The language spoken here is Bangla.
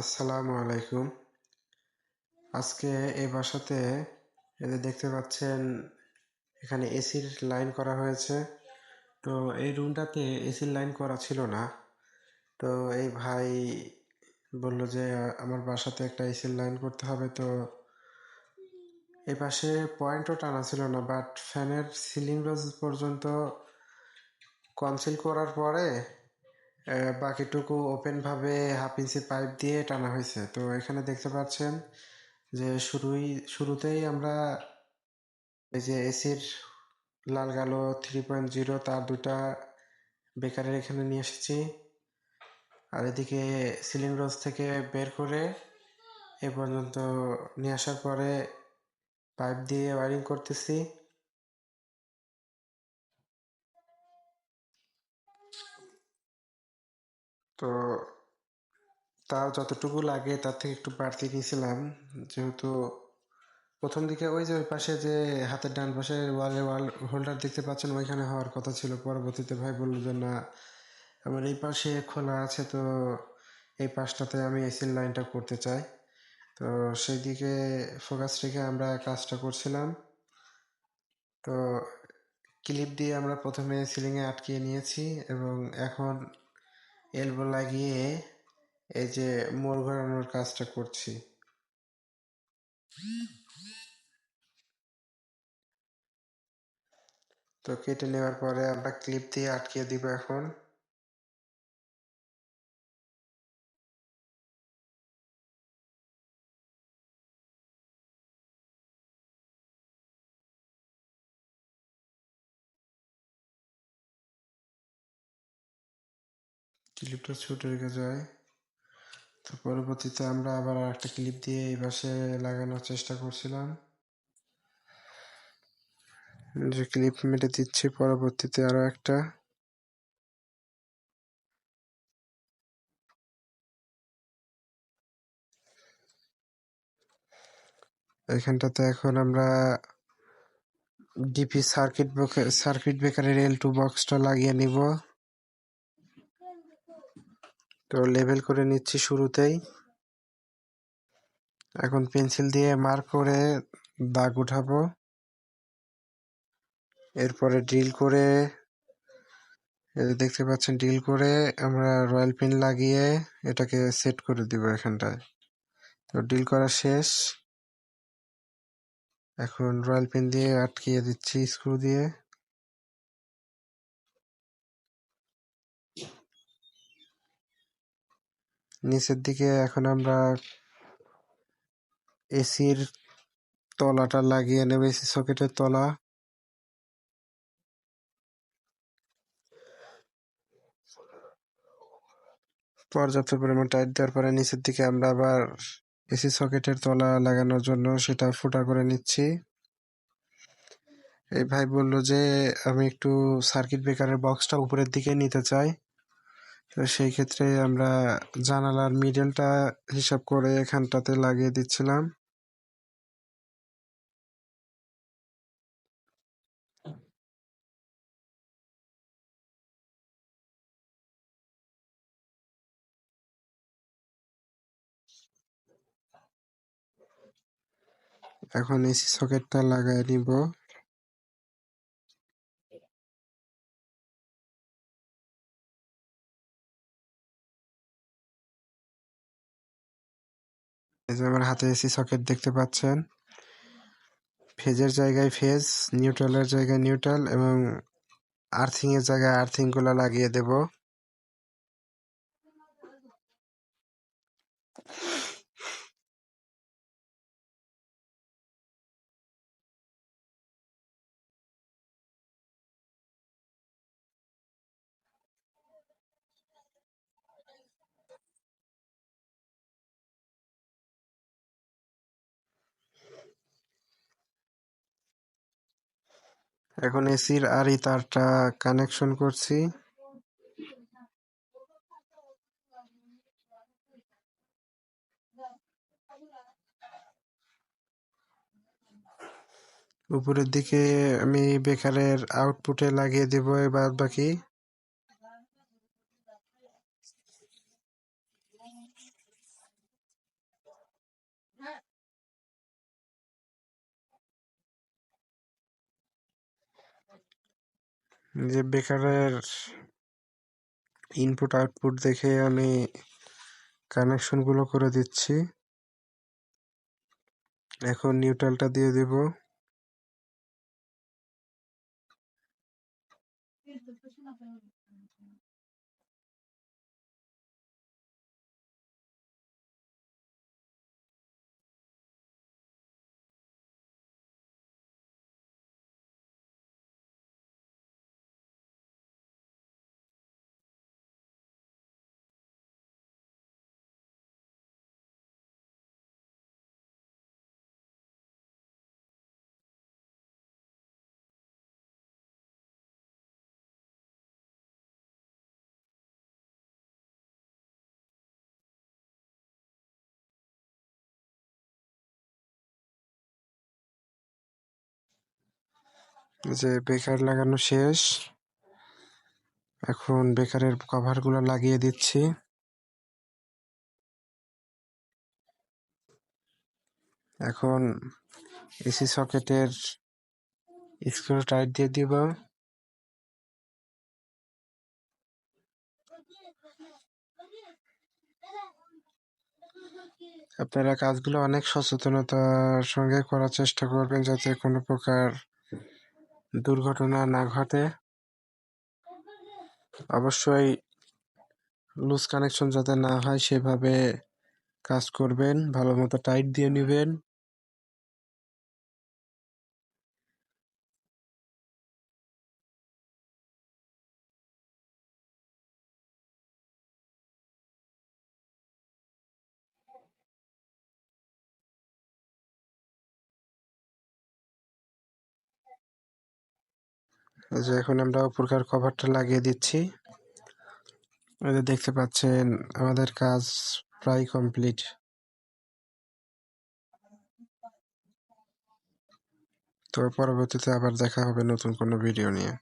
আসসালামু আলাইকুম। আজকে এই বাসাতে যে দেখতে পাচ্ছেন, এখানে এসির লাইন করা হয়েছে। তো এই রুমটাতে এসির লাইন করা ছিল না। তো এই ভাই বলল যে, আমার বাসাতে একটা এসির লাইন করতে হবে। তো এই পাশে পয়েন্টও টানা ছিল না, বাট ফ্যানের সিলিং রোজ পর্যন্ত কনসিল করার পরে বাকিটুকু ওপেনভাবে হাফ ইঞ্চি পাইপ দিয়ে টানা হয়েছে। তো এখানে দেখতে পাচ্ছেন যে শুরুই, শুরুতেই আমরা এই যে এসির লাল গালো থ্রি পয়েন্ট জিরো তার দুটা বেকারের এখানে নিয়ে এসেছি। আর এদিকে সিলিং রোজ থেকে বের করে এ পর্যন্ত নিয়ে আসার পরে পাইপ দিয়ে ওয়ারিং করতেছি। তো তাও যতটুকু লাগে তার থেকে একটু বাড়তি নিয়েছিলাম যেহেতু প্রথম দিকে ওই যে ওই পাশে যে হাতের ডান পাশে ওয়ালে ওয়াল হোল্ডার দেখতে পাচ্ছেন, ওইখানে হওয়ার কথা ছিল। পরবর্তীতে ভাই বলল যে, না, আমার এই পাশে খোলা আছে, তো এই পাশটাতে আমি এসির লাইনটা করতে চাই। তো সেই দিকে ফোকাস রেখে আমরা কাজটা করছিলাম। তো ক্লিপ দিয়ে আমরা প্রথমে সিলিংয়ে আটকিয়ে নিয়েছি এবং এখন এলবো লাগিয়ে এই যে মোড় ঘোরানোর কাজটা করছি। তো কেটে নেওয়ার পরে আমরা ক্লিপ দিয়ে আটকে দিব এখন। ক্লিপটা ছুটে রেখে যায় তো পরবর্তীতে আমরা আবার একটা ক্লিপ দিয়ে এই পাশে লাগানোর চেষ্টা করছিলাম। যে ক্লিপ মেটে দিচ্ছি, পরবর্তীতে আরও একটা। এখানটাতে এখন আমরা ডিপি সার্কিট সার্কিট ব্রেকারের এল টু বক্সটা লাগিয়ে নিব। তো লেভেল করে নিচ্ছি শুরুতেই। এখন পেন্সিল দিয়ে মার্ক করে দাগ উঠাবো। এরপরে ড্রিল করে দেখতে পাচ্ছেন ড্রিল করে আমরা রয়্যাল পিন লাগিয়ে এটাকে সেট করে দিব এখানটায়। তো ড্রিল করা শেষ। এখন রয়্যাল পিন দিয়ে আটকিয়ে দিচ্ছি স্ক্রু দিয়ে। নিচের দিকে এখন আমরা এসির তলাটা লাগিয়ে নেব, এসি সকেটের তলা। পর্যাপ্ত পরিমাণ টাইট দেওয়ার পরে নিচের দিকে আমরা আবার এসি সকেটের তলা লাগানোর জন্য সেটা ফুটা করে নিচ্ছি। এই ভাই বলল যে, আমি একটু সার্কিট ব্রেকারের বক্সটা উপরের দিকে নিতে চাই। তো সেই ক্ষেত্রে আমরা জানালার মিডলটা হিসাব করে এখানটাতে লাগিয়ে দিচ্ছিলাম। এখন এসি সকেটটা লাগাই নিব। এই আমার হাতে এসি সকেট দেখতে পাচ্ছেন। ফেজের জায়গায় ফেজ, নিউট্রালের জায়গায় নিউট্রাল এবং আর্থিংয়ের জায়গায় আর্থিংগুলো লাগিয়ে দেব। এখন এসির আর তারটা কানেকশন করছি। উপরের দিকে আমি বেকারের আউটপুটে লাগিয়ে দেব বাদ বাকি। যে বেকারের ইনপুট আউটপুট দেখে আমি কানেকশনগুলো করে দিচ্ছি। এখন নিউট্রালটা দিয়ে দেব। যে বেকার লাগানো শেষ। এখন বেকারের কভারগুলো লাগিয়ে দিচ্ছি। এখন এসি সকেটের স্ক্রু টাইট দিয়ে দিব। আপনারা কাজগুলো অনেক সচেতনতার সঙ্গে করার চেষ্টা করবেন যাতে কোনো প্রকার দুর্ঘটনা না ঘটে, অবশ্যই লুজ কানেকশন যাতে না হয় সেভাবে কাজ করবেন ভালো মতো টাইট দিয়ে নেবেন। যে এখন আমরা উপরকার কভারটা লাগিয়ে দিচ্ছি। এই দেখতে পাচ্ছেন, আমাদের কাজ প্রায় কমপ্লিট। তো পরবর্তীতে আবার দেখা হবে নতুন কোনো ভিডিও নিয়ে।